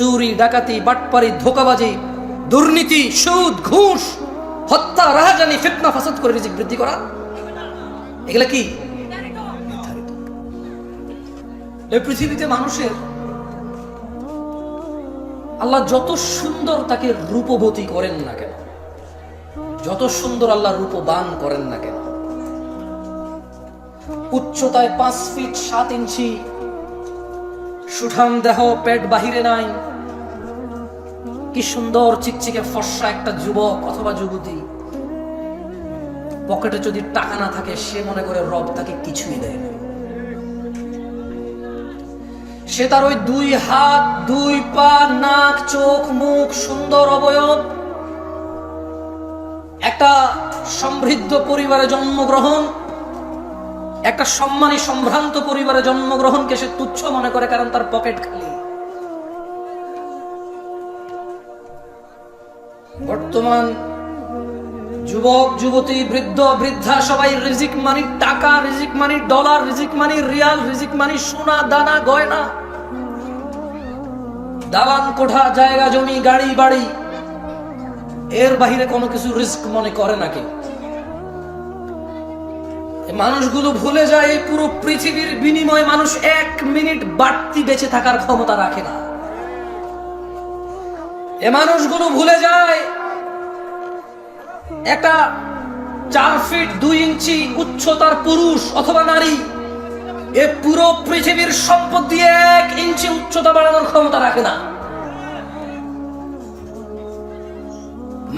চুরি, ডাকাতি, বাটপারি, ধোকাবাজি, দুর্নীতি, সুদ, ঘুষ, হত্যা, রাহাজানি, ফিতনা, ফাসাদ করে রিজিক বৃদ্ধি করা, এগুলা কি। এই পৃথিবীতে মানুষের আল্লাহ যত সুন্দর তাকে রূপবতী করেন না কেন, যত সুন্দর আল্লাহ রূপবান করেন না কেন, উচ্চতায় পাঁচ ফিট সাত ইঞ্চি, সুঠাম দেহ, পেট বাহিরে নাই কি সুন্দর চিকচিকে ফর্সা একটা যুবক অথবা যুবতী। পকেটে যদি টাকা না থাকে, সে মনে করে রব তাকে কিছুই দেয় না। সে তার ওই দুই হাত, দুই পা, নাক, চোখ, মুখ সুন্দর অবয়ব। একটা সমৃদ্ধ পরিবারে জন্মগ্রহণ, একটা সম্মানী সম্ভ্রান্ত পরিবারে জন্মগ্রহণকে সে তুচ্ছ মনে করে কারণ তার পকেট খালি। বর্তমান যুবক, যুবতী, বৃদ্ধ, বৃদ্ধা, সবাই রিজিক মানি টাকা, রিজিক মানি ডলার রিজিক মানি রিয়াল, রিজিক মানি সোনা, দানা, গয়না। দালান কোঠা, জায়গা, জমি, গাড়ি, বাড়ি, এর বাহিরে কোনো কিছু রিস্ক মনে করে নাকি এই মানুষগুলো ভুলে যায় এই পুরো পৃথিবীর বিনিময়ে মানুষ এক মিনিট বাড়তি বেঁচে থাকার ক্ষমতা রাখে না। এ মানুষগুলো ভুলে যায় একটা চার ফিট দুই ইঞ্চি উচ্চতার পুরুষ অথবা নারী, এ পুরো পৃথিবীর সম্পদ দিয়ে এক ইঞ্চি উচ্চতা বাড়ানোর ক্ষমতা রাখে না।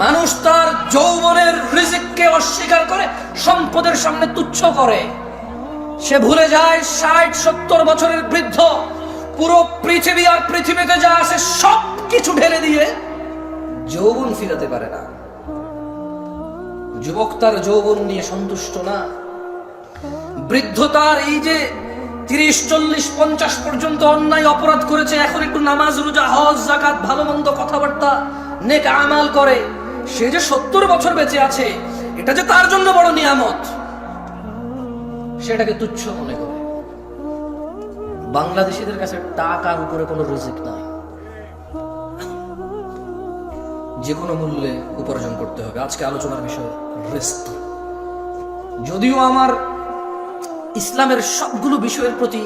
মানুষ তার যৌবনের রিজিককে অস্বীকার করে, সম্পদের সামনে তুচ্ছ করে। সে ভুলে যায় ষাট, সত্তর বছরের বৃদ্ধ। পুরো পৃথিবী আর পৃথিবীতে যা আছে সব কিছু ঢেলে দিয়ে যৌবন ফিরাতে পারে না। যুবক তার যৌবন নিয়ে সন্তুষ্ট না। বৃদ্ধ তার এই যে তিরিশ, চল্লিশ, পঞ্চাশ পর্যন্ত অন্যায় অপরাধ করেছে, এখন একটু নামাজ, রোজা, হজ জাকাত ভালো মন্দ কথাবার্তা নেক আমাল করে, সে যে সত্তর বছর বেঁচে আছে, এটা যে তার জন্য বড় নিয়ামত সেটাকে তুচ্ছ মনে করে। বাংলাদেশিদের কাছে টাকার উপরে কোনো রিজিক নাই। যে কোনো মূল্যে উপার্জন করতে হবে। আজকে আলোচনার বিষয় যদিও আমার ইসলামের সবগুলো বিষয়ের প্রতি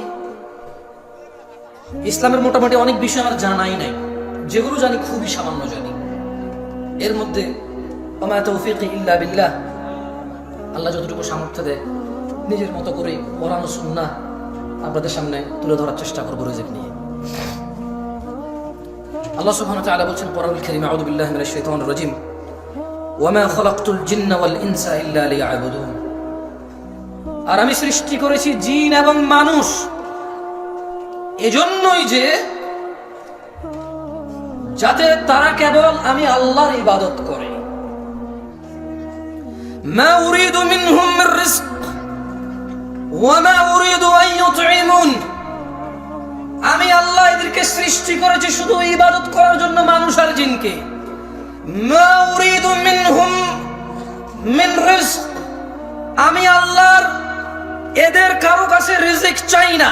ইসলামের মোটামুটি অনেক বিষয় আমার জানাই নাই। যেগুলো জানি খুবই সামান্য জানি। এর মধ্যে ইল্লা বিল্লাহ। আল্লাহ যতটুকু সামর্থ্য দেয়, নিজের মতো করে পড়ানো সুন্না আপনাদের সামনে তুলে ধরার চেষ্টা করব রিজিক নিয়ে। আল্লাহ সুবহানাহু ওয়া বলছেন কোরআনুল কারীম আউযু বিল্লাহি আর আমি সৃষ্টি করেছি জিন এবং মানুষ। এজন্যই যে যাতে তারা কেবল আমি আল্লাহর ইবাদত করে। আমি আল্লাহ এদেরকে সৃষ্টি করেছি শুধু ইবাদত করার জন্য মানুষ আর জিনকে। মা মিন আমি আল্লাহর এদের কারও কাছে রিজিক চাই না।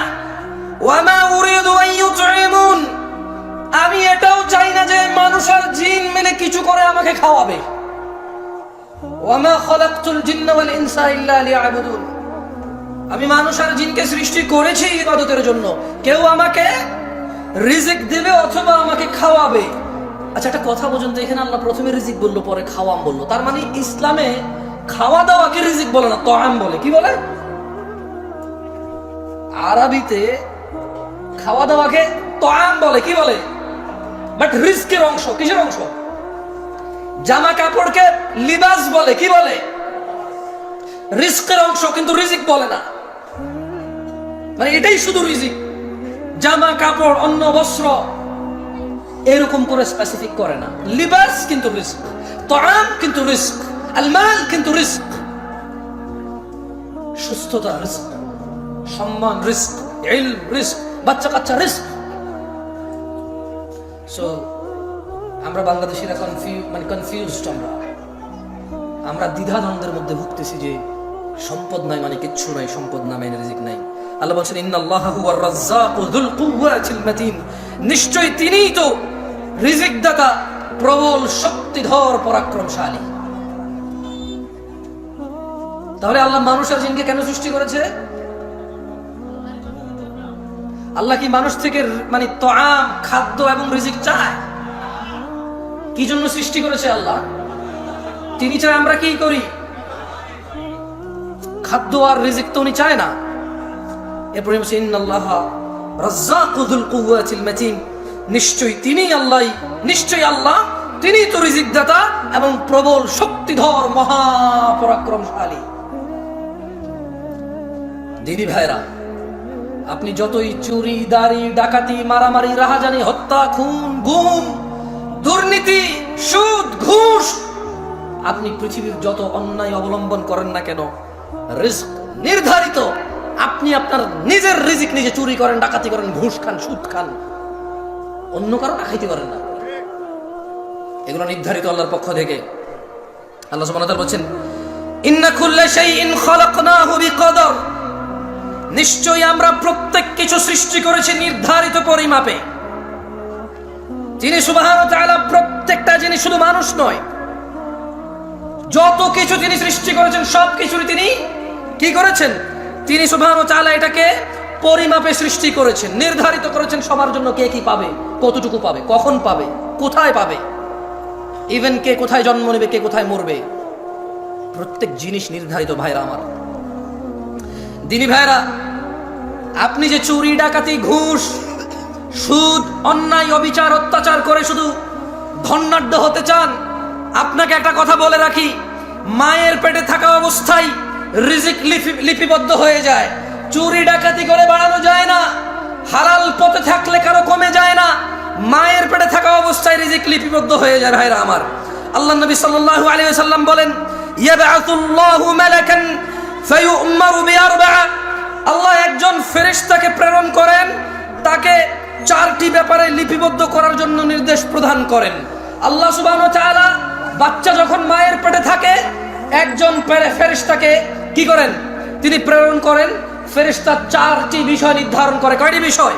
ওয়ামা আমি এটাও চাই না যে মানুষ আর জিন মিলে কিছু করে আমাকে খাওয়াবে। ওয়ামা ইনসা আমি মানুষ আর জিনকে সৃষ্টি করেছি ইবাদতের জন্য। কেউ আমাকে রিজিক দেবে অথবা আমাকে খাওয়াবে। আচ্ছা একটা কথা বুঝুন তো, এখানে আল্লাহ প্রথমে রিজিক বলল, পরে খাওয়াম বলল। তার মানে ইসলামে খাওয়া দাওয়াকে রিজিক বলে না তোয়াম বলে। কি বলে? আরবিতে খাওয়া দাওয়াকে তোয়াম বলে, কি বলে? বাট রিস্কের অংশ, কিসের অংশ? জামা কাপড়কে লিবাস বলে, কি বলে? রিস্কের অংশ কিন্তু রিজিক বলে না। মানে এটাই শুধু রিজিক। জামা কাপড়, অন্ন, বস্ত্র এরকম করে স্পেসিফিক করে না। লিবাস কিন্তু রিস্ক তাম কিন্তু রিস্ক আলমাল কিন্তু রিস্ক সুস্থতা রিস্ক সম্মান রিস্ক ইলম রিস্ক বাচ্চা কাচ্চা রিস্ক সো আমরা বাংলাদেশিরা কনফিউ মানে কনফিউজড আমরা। আমরা দ্বিধাদ্বন্দ্বের মধ্যে ভুগতেছি যে সম্পদ নাই মানে কিচ্ছু নাই, সম্পদ না মানে রিজিক নাই। আল্লাহ বলছেন, ইন্নাল্লাহু রাজ্জাকু যুল কুওয়াতিল মাতিন। নিশ্চয় তিনিই তো রিজিক প্রবল শক্তিধর, পরাক্রমশালী। তাহলে আল্লাহ মানুষ আর জিনকে কেন সৃষ্টি করেছে? আল্লাহ কি মানুষ থেকে মানে তাম খাদ্য এবং রিজিক চায়? কি জন্য সৃষ্টি করেছে আল্লাহ? তিনি চায় আমরা কি করি? খাদ্য আর রিজিক তো উনি চায় না। এরপরে ইন্নাল্লাহ রাজ্জাকুদুল কুওয়াতিল মাতিন। নিশ্চয়ই তিনি আল্লাহ, নিশ্চয়ই আল্লাহ তিনি তো রিজিক দাতা এবং প্রবল শক্তিধর মহাপরাক্রমশালী। দিদি ভাইরা, আপনি যতই চুরি, দাড়ি, ডাকাতি, মারামারি, রাহাজানি, হত্যা, খুন, গুম, দুর্নীতি, সুদ, ঘুষ, আপনি পৃথিবীর যত অন্যায় অবলম্বন করেন না কেন, রিস্ক নির্ধারিত। আপনি আপনার নিজের রিজিক নিজে চুরি করেন, ডাকাতি করেন, ঘুষ খান, সুদ খান। অন্য কারও না খাইতে পারেন না। এগুলো নির্ধারিত আল্লাহর পক্ষ থেকে। আল্লাহ সুবহানাহু ওয়া তাআলা বলেন ইন্না কুল্লা শাইইন খালাকনাহু বিকদর। নিশ্চয়ই আমরা প্রত্যেক কিছু সৃষ্টি করেছি নির্ধারিত পরিমাপে। তিনি সুবহান প্রত্যেকটা জিনিস শুধু মানুষ নয়, যত কিছু তিনি সৃষ্টি করেছেন, সব কিছুর তিনি কি করেছেন? তিনি সুবহান তাআলা এটাকে পরিমাপে সৃষ্টি করেছেন, নির্ধারিত করেছেন সবার জন্য কে কি পাবে। কতটুকু পাবে? কখন পাবে? কোথায় পাবে? ইভেন কে কোথায় জন্ম নেবে, কে কোথায় মরবে? প্রত্যেক জিনিস নির্ধারিত, ভাইরা আমার। দিনী ভাইরা, আপনি যে চুরি, ডাকাতি, ঘুষ, সুদ, অন্যায়, অবিচার, অত্যাচার করে শুধু ধন্যাঢ্য হতে চান, আপনাকে একটা কথা বলে রাখি, মায়ের পেটে থাকা অবস্থায় রিজিক লিপি- লিপিবদ্ধ হয়ে যায়। চুরি, ডাকাতি করে বাড়ানো যায় না। হালাল পথে থাকলে কারও কমে যায় না। মায়ের পেটে থাকা অবস্থায় রিজিক লিপিবদ্ধ হয়ে যায় ভাইরা আমার। আল্লাহ নবী সাল্লাল্লাহু আলাইহি ওয়াসাল্লাম বলেন ইয়াবআতুল্লাহু মালাকান ফায়ু'মারু বিআরবা'a আল্লাহ একজন ফেরেশতাকে প্রেরণ করেন, তাকে চারটি ব্যাপারে লিপিবদ্ধ করার জন্য নির্দেশ প্রদান করেন। আল্লাহ সুবহানাহু তাআলা বাচ্চা যখন মায়ের পেটে থাকে, একজন ফেরেশতাকে কি করেন? তিনি প্রেরণ করেন ফেরেশতা চারটি বিষয় নির্ধারণ করে। কয়টি বিষয়?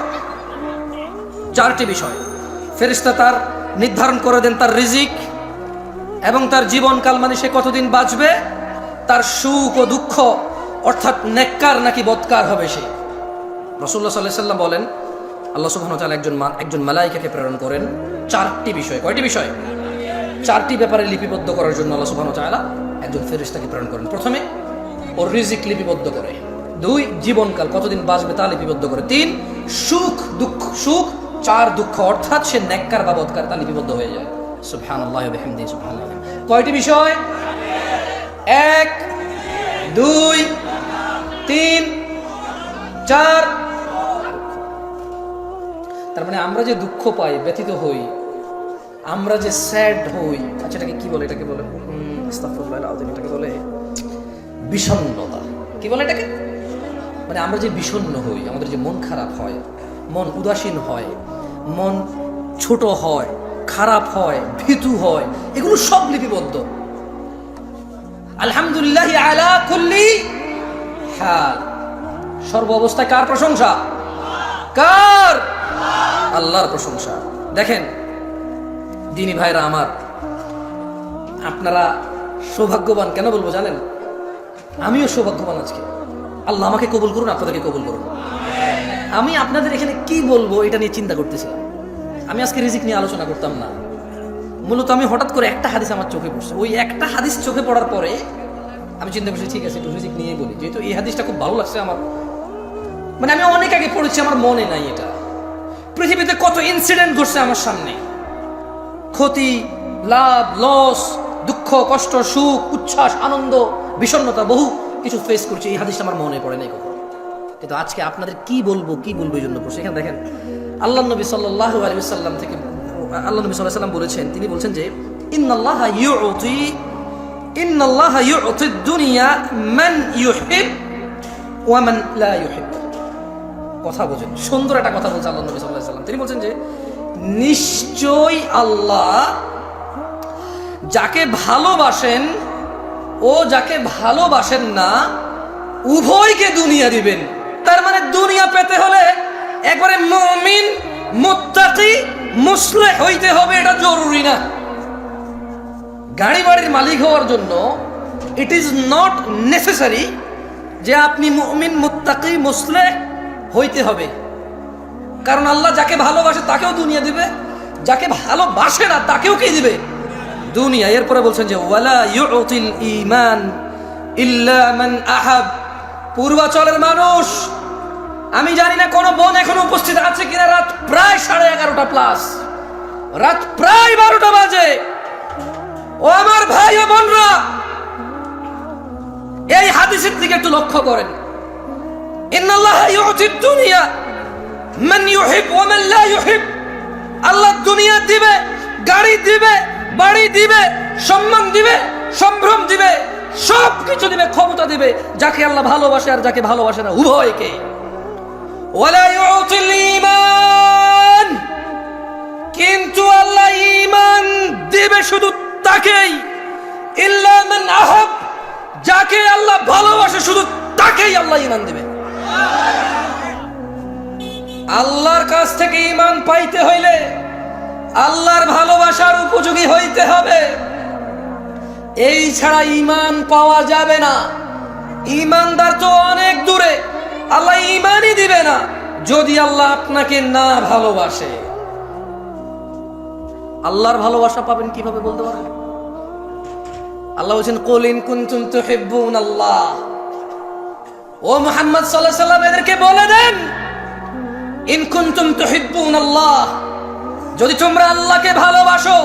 চারটি বিষয়। ফেরিস্তা তার নির্ধারণ করে দেন তার রিজিক এবং তার জীবনকাল মানে সে কতদিন বাঁচবে? তার সুখ ও দুঃখ, অর্থাৎ নেককার নাকি বৎকার হবে সে? রসুল্লাহ সাল্লাহ সাল্লাম বলেন, আল্লাহ সুবহান তাআলা একজন একজন মালাইকাকে প্রেরণ করেন চারটি বিষয়। কয়টি বিষয়? চারটি ব্যাপারে লিপিবদ্ধ করার জন্য আল্লাহ সুবহান তাআলা একজন ফেরিস্তাকে প্রেরণ করেন। প্রথমে, ওর রিজিক লিপিবদ্ধ করে। দুই, জীবনকাল কতদিন বাঁচবে তা লিপিবদ্ধ করে। তিন, সুখ, দুঃখ, সুখ, চার, দুঃখ, অর্থাৎ সে নেককার বা বৎকার তা লিপিবদ্ধ হয়ে যায়। কয়টি বিষয়? এক, দুই, তিন, চার। তার মানে আমরা যে দুঃখ পাই, ব্যথিত হই, আমরা যে স্যাড হই আচ্ছা এটাকে কি বলে, এটাকে বলে? এটাকে বলে বিষণ্ণতা। কি বলে এটাকে? মানে আমরা যে বিষণ্ণ হই, আমাদের যে মন খারাপ হয়, মন উদাসীন হয়, মন ছোট হয়, খারাপ হয়, ভীতু হয়, এগুলো সব লিপিবদ্ধ। আলহামদুলিল্লাহ আলা কুল্লি হাল। সর্ব অবস্থায় কার প্রশংসা? কার? আল্লাহর প্রশংসা। দেখেন, দিনী ভাইরা আমার, আপনারা সৌভাগ্যবান কেন বলব জানেন? আমিও সৌভাগ্যবান আজকে। আল্লাহ আমাকে কবুল করুন, আপনাদেরকে কবুল করুন। আমি আপনাদের এখানে কি বলব, এটা নিয়ে চিন্তা করতেছিলাম। আমি আজকে রিজিক নিয়ে আলোচনা করতাম না। মূলত আমি হঠাৎ করে একটা হাদিস আমার চোখে পড়ছে। ওই একটা হাদিস চোখে পড়ার পরে আমি চিন্তা করছি, ঠিক আছে, একটু রিজিক নিয়ে বলি। যেহেতু এই হাদিসটা খুব ভালো লাগছে আমার। মানে আমি অনেক আগে পড়েছি, আমার মনে নাই এটা। পৃথিবীতে কত ইনসিডেন্ট ঘটছে আমার সামনে। ক্ষতি, লাভ লস দুঃখ, কষ্ট, সুখ, উচ্ছ্বাস, আনন্দ, বিষণ্ণতা, বহু। কিছু ফেস করছি, এই হাদিসটা আমার মনে পড়ে নাই কখনো। কিন্তু আজকে আপনাদের কি বলব কি বলব এই জন্য বসে এখানে দেখেন, আল্লাহ নবী সাল্লাহ আলী সাল্লাম থেকে, আল্লাহ নবী সাল্লাহ সাল্লাম বলেছেন, তিনি বলছেন যে, ইন্নাল্লাহ ইউতি ইন্নাল্লাহ ইউতি দুনিয়া মান ইউহিব ওয়া মান লা ইউহিব। কথা বোঝেন, সুন্দর একটা কথা বলছে আল্লাহ নবী সাল্লাহ সাল্লাম তিনি বলছেন যে নিশ্চয় আল্লাহ যাকে ভালোবাসেন ও যাকে ভালোবাসেন না, উভয়কে দুনিয়া দিবেন। তার মানে দুনিয়া পেতে হলে একবারে মমিন, মুত্তাকি মুসলে হইতে হবে, এটা জরুরি না। গাড়ি বাড়ির মালিক হওয়ার জন্য ইট ইজ নট নেসেসারি যে আপনি মমিন, মুত্তাকি মুসলে হইতে হবে। কারণ আল্লাহ যাকে ভালোবাসে তাকেও দুনিয়া দিবে, যাকে ভালোবাসে না তাকেও কি দিবে? দুনিয়া। এরপরে বলছেন যে, ওয়ালা ইউতিল ঈমান ইল্লা মান আহাব। পূর্বাচলের মানুষ, আমি জানি না কোন বোন এখন উপস্থিত আছে কিনা, রাত প্রায় সাড়ে এগারোটা প্লাস রাত প্রায় বারোটা বাজে। ও আমার ভাই ও বোনরা, এই হাদিসের দিকে একটু লক্ষ্য করেন। ইন্নাল্লাহ ইউতিদ দুনিয়া, মান ইউহিব ওয়া মান লা ইউহিব। আল্লাহ দুনিয়া দিবে, গাড়ি দিবে বাড়ি দিবে, সম্মান দিবে, সম্ভ্রম দিবে সব কিছু দিবে, ক্ষমতা দিবে। যাকে আল্লাহ ভালোবাসে আর যাকে ভালোবাসে না, উভয়কে। কিন্তু আল্লাহ ইমান দিবে শুধু তাকেই। আহাব। যাকে আল্লাহ ভালোবাসে শুধু তাকেই আল্লাহ ইমান দিবে। আল্লাহর কাছ থেকে ইমান পাইতে হইলে আল্লাহর ভালোবাসার উপযোগী হইতে হবে। এই ছাড়া ঈমান পাওয়া যাবে না। ঈমানদার তো অনেক দূরে। আল্লাহ ইমানই দিবে না, যদি আল্লাহ আপনাকে না ভালোবাসে। আল্লাহর ভালোবাসা পাবেন কীভাবে বলতে পারেন? আল্লাহ বলছেন কলিন কুনতুম তুহিব্বুন আল্লাহ। ও মুহাম্মদ আলাইহি সাল্লাম এদেরকে বলে দেন, ইন কুনতুম তুহিব্বুন আল্লাহ। যদি তোমরা আল্লাহকে ভালোবাসো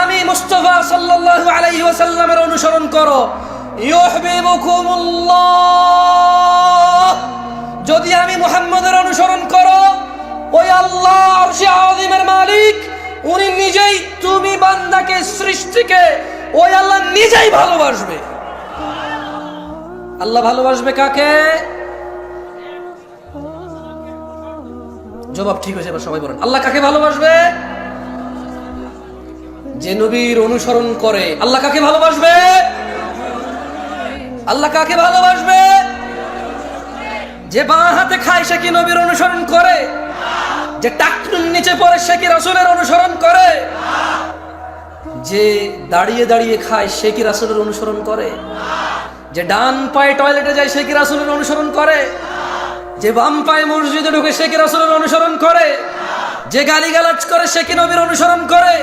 আমি মুস্তফা সাল্লাল্লাহু আলাইহি ওয়াসাল্লামের অনুসরণ করো। যদি আমি মুহাম্মদের অনুসরণ করো, ওই আল্লাহ আযীমের মালিক, উনি নিজেই তুমি বান্দাকে সৃষ্টিকে ওই আল্লাহ নিজেই ভালোবাসবে। আল্লাহ ভালোবাসবে কাকে? জবাব ঠিক হয়েছে সবাই বলেন। আল্লাহ কাকে ভালোবাসবে? যে নবীর অনুসরণ করে। আল্লাহ কাকে ভালোবাসবে? আল্লাহ কাকে ভালোবাসবে? যে বাঁ হাতে খায়, সে কি নবীর অনুসরণ করে? যে টাকনুর নিচে পড়ে, সে কি রাসূলের অনুসরণ করে? যে দাঁড়িয়ে দাঁড়িয়ে খায়, সে কি রাসূলের অনুসরণ করে? যে ডান পায়ে টয়লেটে যায়, সে কি রাসূলের অনুসরণ করে? যে বাম পায়ে মসজিদে ঢুকে সে কি রাসূলের অনুসরণ করে, যে গালিগালাজ করে সে কি নবীর অনুসরণ করে,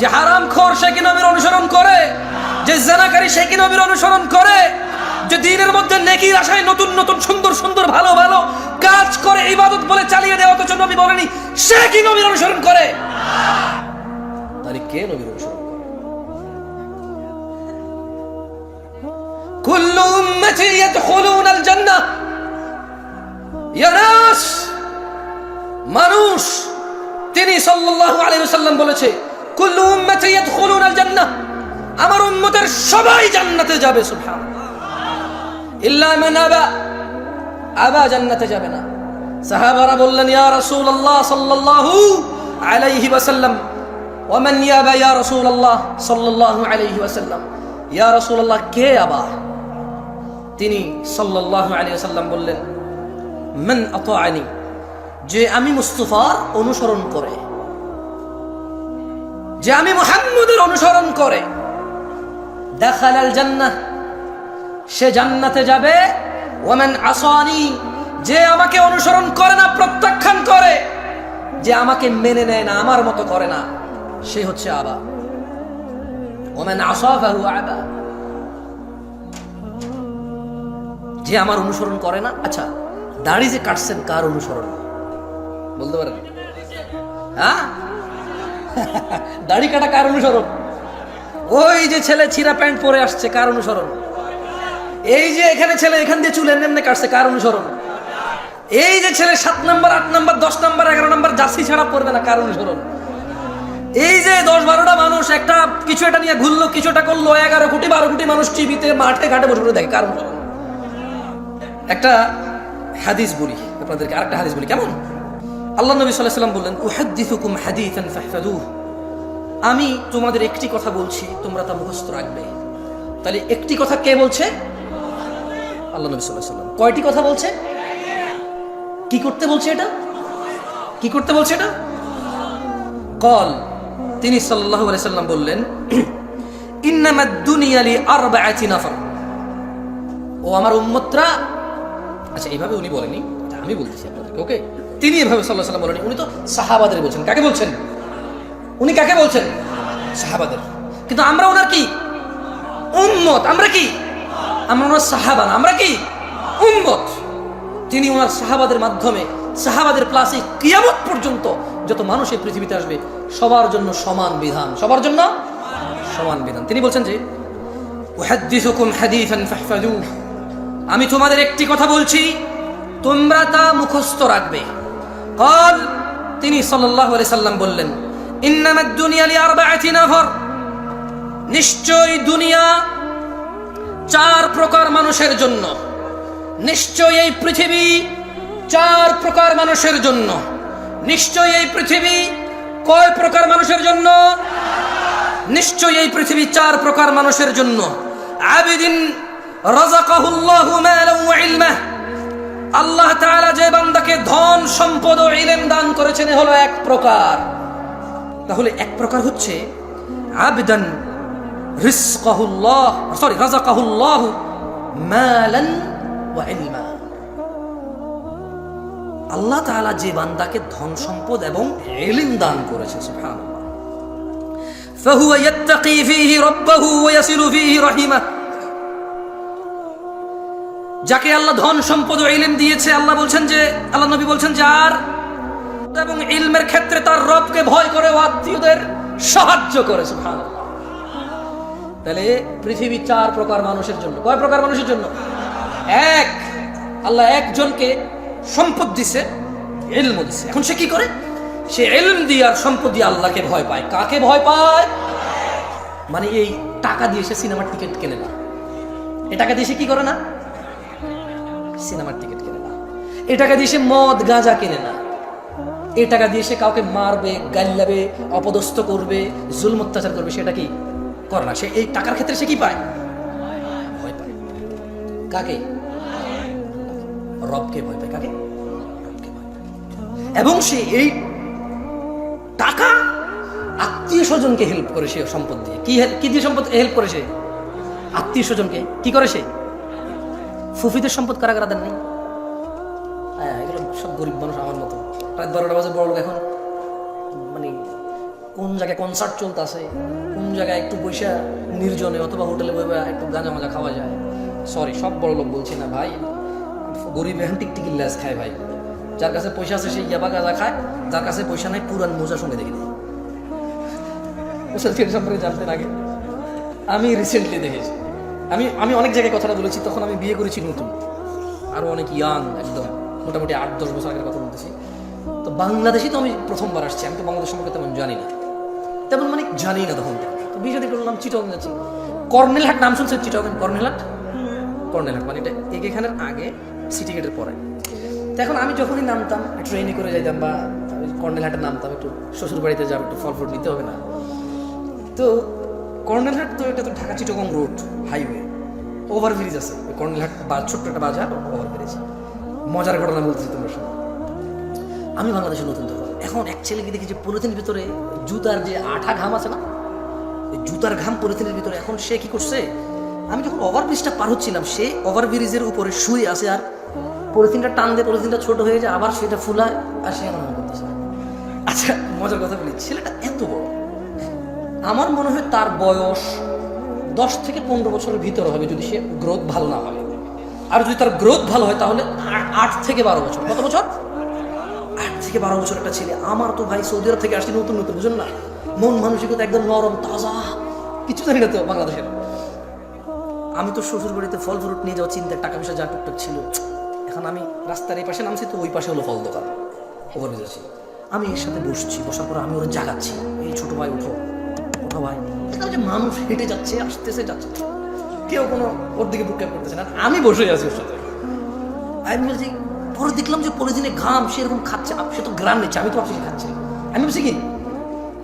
যে হারাম খোর সে কি নবীর অনুসরণ করে, যে জানাকারী সে কি নবীর অনুসরণ করে, যে দিনের মধ্যে নেকির আশায় নতুন নতুন, সুন্দর সুন্দর, ভালো ভালো কাজ করে ইবাদত বলে চালিয়ে দেওয়া অথচ নবী বলেনি সে কি নবীর অনুসরণ করে। তাহলে কে নবীর অনুসরণ করে? কুল্লু উম্মতি ইয়াদখুলুনাল ইয়া নাস মানুষ! তিনি সাল্লাল্লাহু আলাইহি ওয়াসাল্লাম বলেছে, কুল্লু উম্মতি ইয়াদখুলুনাল জান্নাহ আমার উম্মতের সবাই জান্নাতে যাবে, সুবহানাল্লাহ। ইল্লা মান আবা। আবা জান্নাতে যাবে না। সাহাবারা বললেন, ইয়া রাসূলুল্লাহ সাল্লাল্লাহু আলাইহি ওয়াসাল্লাম ওমান ইয়াবা ইয়া রাসূলুল্লাহ সাল্লাল্লাহু আলাইহি ওয়াসাল্লাম? ইয়া রাসূলুল্লাহ, কে আবা? তিনি সাল্লাল্লাহু আলাইহি ওয়াসাল্লাম বললেন মান যে আমি মুস্তফার অনুসরণ করে। যে আমি মুহাম্মদের অনুসরণ করে। দেখালাল জান্নাহ, সে জান্নাতে যাবে। ওমেন আসানি, যে আমাকে অনুসরণ করে না, প্রত্যাখ্যান করে। যে আমাকে মেনে নেয় না, আমার মতো করে না, সে হচ্ছে আবা। ওমেন আসাফাহু আবা। যে আমার অনুসরণ করে না আচ্ছা দাড়ি যে কাটছেন কার অনুসরণ? বলতে পারেন? হ্যাঁ? দাড়ি কাটা কার অনুসরণ? ওই যে ছেলে ছিঁড়া প্যান্ট পরে আসছে, কার অনুসরণ? এই যে এখানে ছেলে এখান দিয়ে চুল এমনি কাটছে, কার অনুসরণ? এই যে ছেলে সাত নাম্বার, আট নাম্বার, দশ নাম্বার, এগারো নাম্বার, জার্সি ছাড়া পড়বে না, কার অনুসরণ? এই যে দশ বারোটা মানুষ, একটা কিছু একটা নিয়ে ঘুরলো, কিছু কিছুটা করল, এগারো কোটি, বারো কোটি মানুষ টিভিতে মাঠে ঘাটে বসে বসে দেখে, কার অনুসরণ? একটা হাদিস বলি, আপনাদেরকে আরেকটা হাদিস বলি, কেমন? আল্লাহ নবী সাল্লাহ সাল্লাম বললেন, উহাদ্দিসুকুম হাদিসান ফাহফাদুহ আমি তোমাদের একটি কথা বলছি, তোমরা তা মুখস্থ রাখবে। তাহলে একটি কথা কে বলছে? আল্লাহ নবী সাল্লাহ সাল্লাম কয়টি কথা বলছে? কি করতে বলছে এটা? কি করতে বলছে এটা? কল। তিনি আলাইহি সাল্লাম বললেন ইন্নামাদ দুনিয়া লি আরবাআতি নাফর। ও আমার উম্মতরা আচ্ছা এইভাবে উনি বলেনি এটা আমি বলতেছি আপনাদেরকে ওকে তিনি এভাবে সাল্লাহ সাল্লাম বলেনি উনি তো সাহাবাদের বলছেন। কাকে বলছেন? উনি কাকে বলছেন? সাহাবাদের। কিন্তু আমরা ওনার কি? উম্মত। আমরা কি? আমরা ওনার সাহাবা আমরা কি? উম্মত। তিনি ওনার সাহাবাদের মাধ্যমে, সাহাবাদের প্লাসে কিয়ামত পর্যন্ত যত মানুষ এই পৃথিবীতে আসবে, সবার জন্য সমান বিধান। সবার জন্য সমান বিধান। তিনি বলছেন যে হাদিসান ফাহফাজুহ আমি তোমাদের একটি কথা বলছি, তোমরা তা মুখস্থ রাখবে। কল, তিনি সাল্লাহ সাল্লাম বললেন, ইন্নামাদ দুনিয়া লি আর নাফর। নিশ্চয় দুনিয়া চার প্রকার মানুষের জন্য। নিশ্চয় এই পৃথিবী চার প্রকার মানুষের জন্য। নিশ্চয় এই পৃথিবী কয় প্রকার মানুষের জন্য? নিশ্চয় এই পৃথিবী চার প্রকার মানুষের জন্য। আবেদিন রাযাকাহুল্লাহু মালান ওয়া ইলমা আল্লাহ তাআলা যে বান্দাকে ধন সম্পদ ও ইলম দান করেছেন এ হলো এক প্রকার তাহলে এক প্রকার হচ্ছে আবদান রিজকাহুল্লাহ সরি রাযাকাহুল্লাহু মালান ওয়া ইলমা আল্লাহ তাআলা যে বান্দাকে ধন সম্পদ এবং ইলম দান করেছে সুবহানাল্লাহ فهو يتقي فيه ربه ويصل فيه رحمه যাকে আল্লাহ ধন সম্পদ ইলম দিয়েছে, আল্লাহ বলছেন যে, আল্লাহ নবী বলছেন যে, আর এবং ইলমের ক্ষেত্রে তার রবকে ভয় করে আত্মীয়দের সাহায্য করে, সুবহানাল্লাহ। তাহলে পৃথিবী চার প্রকার মানুষের জন্য। কয় প্রকার মানুষের জন্য? এক, আল্লাহ একজনকে সম্পদ দিছে ইলম দিছে। এখন সে কি করে? সে ইলম দিয়ে আর সম্পদ দিয়ে আল্লাহকে ভয় পায়। কাকে ভয় পায়? মানে এই টাকা দিয়ে সে সিনেমার টিকিট কেনে না। এ টাকা দিয়ে সে কি করে না? সিনেমার টিকিট কেনে না। এ টাকা দিয়ে সে মদ, গাঁজা কেনে না। এ টাকা দিয়ে সে কাউকে মারবে, গাল্লাবে, অপদস্থ করবে, জুলম অত্যাচার করবে, সেটা কি করে না? সে এই টাকার ক্ষেত্রে সে কি পায়? ভয় পায়। কাকে? রবকে ভয় পায়। কাকে? এবং সে এই টাকা আত্মীয় স্বজনকে হেল্প করে সে সম্পদ দিয়ে। কি কি দিয়ে সম্পদ হেল্প করে সে? আত্মীয় স্বজনকে। কি করে সে? ফুফিদের সম্পদ কারা দেন নাই। হ্যাঁ এগুলো সব গরিব মানুষ আমার মতো। রাত বারোটা বাজে বড় এখন মানে কোন জায়গায় কনসার্ট চলতেছে, কোন জায়গায় একটু বৈশা নির্জনে অথবা হোটেলে বসে একটু গাঁজা মাজা খাওয়া যায়। সরি সব বড় লোক বলছি না ভাই। গরিব এখন টিকটিকির ল্যাস খায় ভাই। যার কাছে পয়সা আছে সেই ইয়াবা গাঁজা খায়, যার কাছে পয়সা নাই পুরান মোজার সঙ্গে দেখে দেয় সম্পর্কে জানতেন আগে আমি রিসেন্টলি দেখেছি। আমি আমি অনেক জায়গায় কথাটা বলেছি, তখন আমি বিয়ে করেছি নতুন। আরও অনেক ইয়াং একদম মোটামুটি আট, দশ বছর আগের কথা বলতেছি। তো বাংলাদেশে তো আমি প্রথমবার আসছি, আমি তো বাংলাদেশ সম্পর্কে তেমন জানি না। তেমন মানে জানি না তখন। তো বিয়ে শাদী করলাম চিটং যাচ্ছি। কর্নেলহাট, নাম শুনছেন চিটং কর্নেলহাট? কর্নেলহাট মানে এটা এখানের আগে সিটি গেটের পরে। তো এখন আমি যখনই নামতাম ট্রেনে করে যাইতাম বা কর্নেলহাটে নামতাম, একটু শ্বশুর বাড়িতে যাব, একটু ফল ফ্রুট নিতে হবে না। তো কর্নেলহাট তো এটা তো Dhaka Chittagong road, highway. Overbridge আছে। কর্নেলহাট বা ছোট্ট একটা বাজার ওভারব্রিজ মজার ঘটনা বলতেছি তোমরা শোনো আমি বাংলাদেশে নতুন তো এখন এক ছেলেকে দেখি যে পলিথিনের ভিতরে জুতার যে আঠা ঘাম আছে না জুতার ঘাম পলিথিনের ভিতরে। এখন সে কি করছে? আমি যখন ওভারব্রিজটা পার হচ্ছিলাম, সে ওভারব্রিজের উপরে শুয়ে আছে আর পলিথিনটা টান দিয়ে পলিথিনটা ছোট হয়ে যায়, আবার সেটা ফুলায়, আর সে এখন করতেছে। আচ্ছা মজার কথা বলি, ছেলেটা এত বড়। আমার মনে হয় তার বয়স দশ থেকে পনেরো বছরের ভিতরে হবে যদি সে গ্রোথ ভালো না হয়। আর যদি তার গ্রোথ ভালো হয় তাহলে আট থেকে বারো বছর। কত বছর? আট থেকে বারো বছর একটা ছেলে। আমার তো ভাই সৌদি আরব থেকে আসছি নতুন নতুন বুঝুন না? মন মানসিকতা একদম নরম, তাজা। কিছু জানি না তো বাংলাদেশের। আমি তো শ্বশুর বাড়িতে ফল ফ্রুট নিয়ে যাওয়া চিন্তা টাকা পয়সা যা টুকটাক ছিল। এখন আমি রাস্তার এই পাশে নামছি তো ওই পাশে হলো ফল দোকান। ওভার আমি এর সাথে বসছি, বসার পর আমি ওরা জাগাচ্ছি এই ছোট ভাই উঠো। ভাই যে মানুষ হেঁটে যাচ্ছে, আসতেছে, যাচ্ছে, কেউ কোনো ওর দিকে বুকে করতেছে না। আমি বসে আছি ওর সাথে। আমি বলছি, পরে দেখলাম যে পলিথিনে ঘাম সেরকম খাচ্ছে সে তো গ্রাম নিচ্ছে আমি তো সে খাচ্ছে আমি বলছি, কি?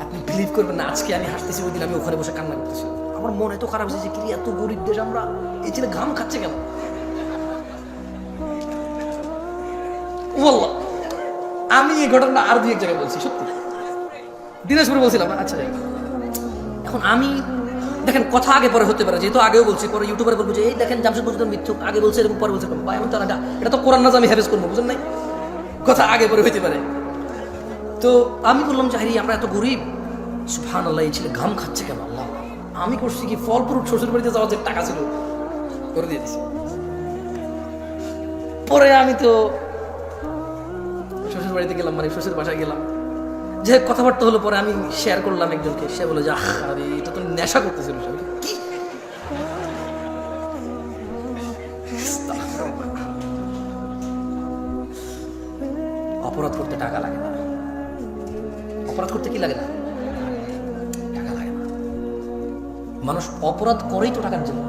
আপনি বিলিভ করবেন না, আজকে আমি হাসতেছি ওই দিন আমি ওখানে বসে কান্না করতেছি। আমার মন এত খারাপ হয়েছে যে, কি এত গরিব দেশ আমরা, এই ছেলে ঘাম খাচ্ছে কেন? ওয়াল্লাহ, আমি এই ঘটনা আর দুই এক জায়গায় বলছি, সত্যি। দিনাজপুরে বলছিলাম আচ্ছা যাই। এখন আমি, দেখেন, কথা আগে পরে হতে পারে, যেহেতু আগেও বলছি, পরে ইউটিউবে বলব যে, এই দেখেন, জামশেদ মজুদার মিথ্যুক, আগে বলছে এরকম, পরে বলছে ভাই এমন তো না এটা তো কোরআন নাজ আমি হ্যাভেজ করব, বুঝেন নাই? কথা আগে পরে হইতে পারে। তো আমি বললাম যে হারি আমরা এত গরিব। সুফান আল্লাহ এই ছেলে ঘাম খাচ্ছে কেন? আল্লাহ, আমি করছি কি ফল ফ্রুট শ্বশুর বাড়িতে যাওয়ার যে টাকা ছিল, করে দিয়ে দিছি। পরে আমি তো শ্বশুর বাড়িতে গেলাম মানে শ্বশুর বাসায় গেলাম। যে কথাবার্তা হলো পরে আমি শেয়ার করলাম একজনকে, সে বলে যে আরে, এটা তো নেশা করতেছিল। কি? অপরাধ করতে টাকা লাগে না। অপরাধ করতে কি লাগে না? টাকা লাগে না। মানুষ অপরাধ করেই তো টাকার জন্য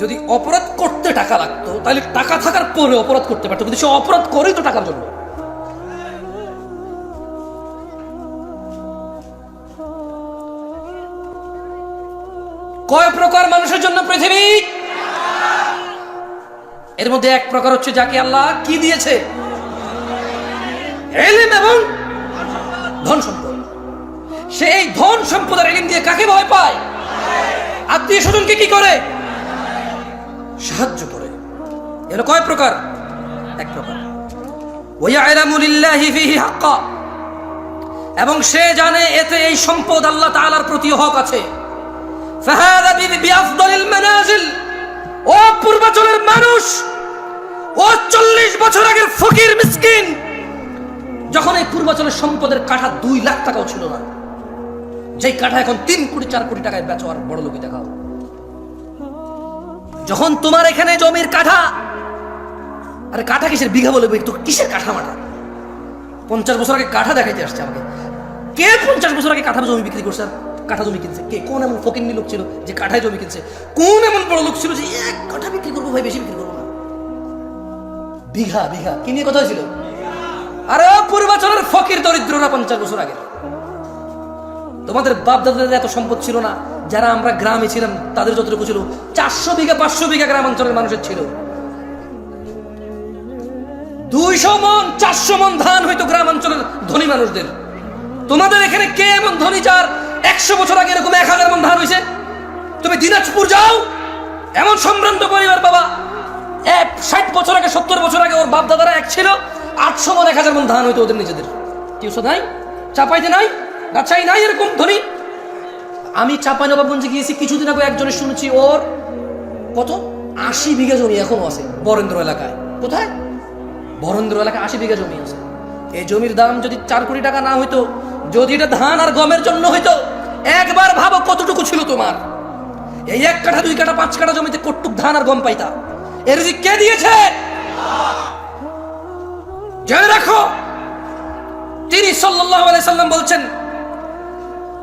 যদি অপরাধ করতে টাকা লাগতো, তাহলে টাকা থাকার পরে অপরাধ করতে পারতো, কিন্তু সে অপরাধ করেই তো টাকার জন্য। এর মধ্যে এক প্রকার হচ্ছে যাকে আল্লাহ কি দিয়েছে? এলিম এবং ধন সম্পদ। সে এই ধন সম্পদের এলিম দিয়ে কাকে ভয় পায়? আত্মীয় স্বজনকে কি করে? সাহায্য করে। এর কয় প্রকার? এক প্রকার। এবং সে জানে এতে এই সম্পদ আল্লাহ তাআলার প্রতি হক আছে। ও পূর্বাচলের মানুষ, ও চল্লিশ বছর আগের ফকির মিসকিন, যখন এই পূর্বাচলের সম্পদের কাঠা দুই লাখ টাকাও ছিল না, যেই কাঠা এখন তিন কোটি, চার কোটি টাকায় বেচো আর বড় লোকই দেখাও। যখন তোমার এখানে জমির কাঠা, আরে কাঠা কিসের বিঘা বলে তো কিসের কাঠা মাঠা? পঞ্চাশ বছর আগে কাঠা দেখাইতে আসছে আমাকে। কে পঞ্চাশ বছর আগে কাঠা জমি বিক্রি করছে? কাঠা জমি কিনছে। কে? কোন এমন ফকিন্নি লোক ছিল যে কাঠায় জমি কিনছে? কোন এমন বড় লোক ছিল যে এক কাঠা বিক্রি করব ভাই, বেশি বিক্রি করব না। বিঘা বিঘা। কি নিয়ে কথা হয়েছিল? আরে, পূর্বাচলের ফকির দরিদ্ররা পঞ্চাশ বছর আগে। তোমাদের বাপ দাদাদের এত সম্পদ ছিল না, যারা আমরা গ্রামে ছিলাম, তাদের যতটুকু ছিল, চারশো বিঘা, পাঁচশো বিঘা গ্রামাঞ্চলের মানুষের ছিল। দুইশো মন, চারশো মন ধান হয়তো গ্রামাঞ্চলের ধনী মানুষদের। তোমাদের এখানে কে এমন ধনী যার একশো বছর আগে এরকম এক হাজার মন ধান হয়েছে। তুমি দিনাজপুর যাও, এমন সম্ভ্রান্ত পরিবার বাবা এক, ষাট বছর আগে, সত্তর বছর আগে ওর বাপ দাদারা এক ছিল, আটশো মন এক হাজার মন ধান হইতো ওদের নিজেদের। টিউশন নাই? চাপাইতে নাই? রাজশাহী নাই এরকম ধনী? আমি চাপাই নবাবগঞ্জে গিয়েছি, কিছুদিন আগে একজনের শুনেছি, ওর কত? আশি বিঘা জমি এখনও আছে বরেন্দ্র এলাকায়। কোথায়? বরেন্দ্র এলাকায় আশি বিঘা জমি আছে। এই জমির দাম যদি চার কোটি টাকা না হইতো যদি এটা ধান আর গমের জন্য হইতো, একবার ভাবো কতটুকু ছিল তোমার। এই এক কাঠা, দুই কাঠা, পাঁচ কাঠা জমিতে কটুক ধান আর গম পাইতা? এর কে দিয়েছে? জেনে রাখো। তিনি আলাইহি সাল্লাম বলছেন,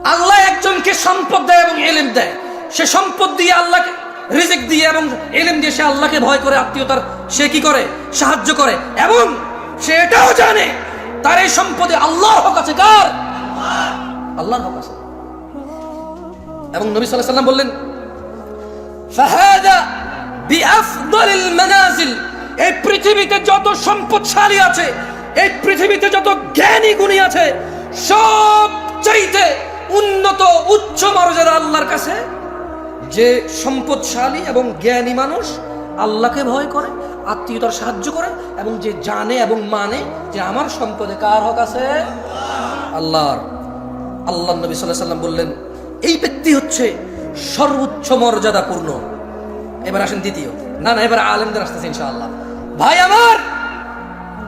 আল্লাহ একজনকে সম্পদ দেয় এবং এলেম দেয়। সে সম্পদ দিয়ে আল্লাহকে রিজিক দিয়ে এবং এলেম দিয়ে সে আল্লাহকে ভয় করে, আত্মীয়তার, সে কি করে? সাহায্য করে। এবং সে এটাও জানে, তার এই সম্পদে আল্লাহ কাছে কার? আল্লাহর এবং নবী আলাইহি সাল্লাম বললেন, ফাহাদা বিআফদালিল মানাজিল। এই পৃথিবীতে যত সম্পদশালী আছে, এই পৃথিবীতে যত জ্ঞানী গুণী আছে, সব চাইতে উন্নত, উচ্চ মর্যাদা আল্লাহর কাছে। যে সম্পদশালী এবং জ্ঞানী মানুষ আল্লাহকে ভয় করে, আত্মীয়তার সাহায্য করে, এবং যে জানে এবং মানে যে আমার সম্পদে কার হক আছে? আল্লাহর। আল্লাহ নবী সাল্লাহ সাল্লাম বললেন, এই ব্যক্তি হচ্ছে সর্বোচ্চ মর্যাদাপূর্ণ। এবার আসেন দ্বিতীয়। না না, এবার আলেমদের আসতেছে ইনশাআল্লাহ। ভাই আমার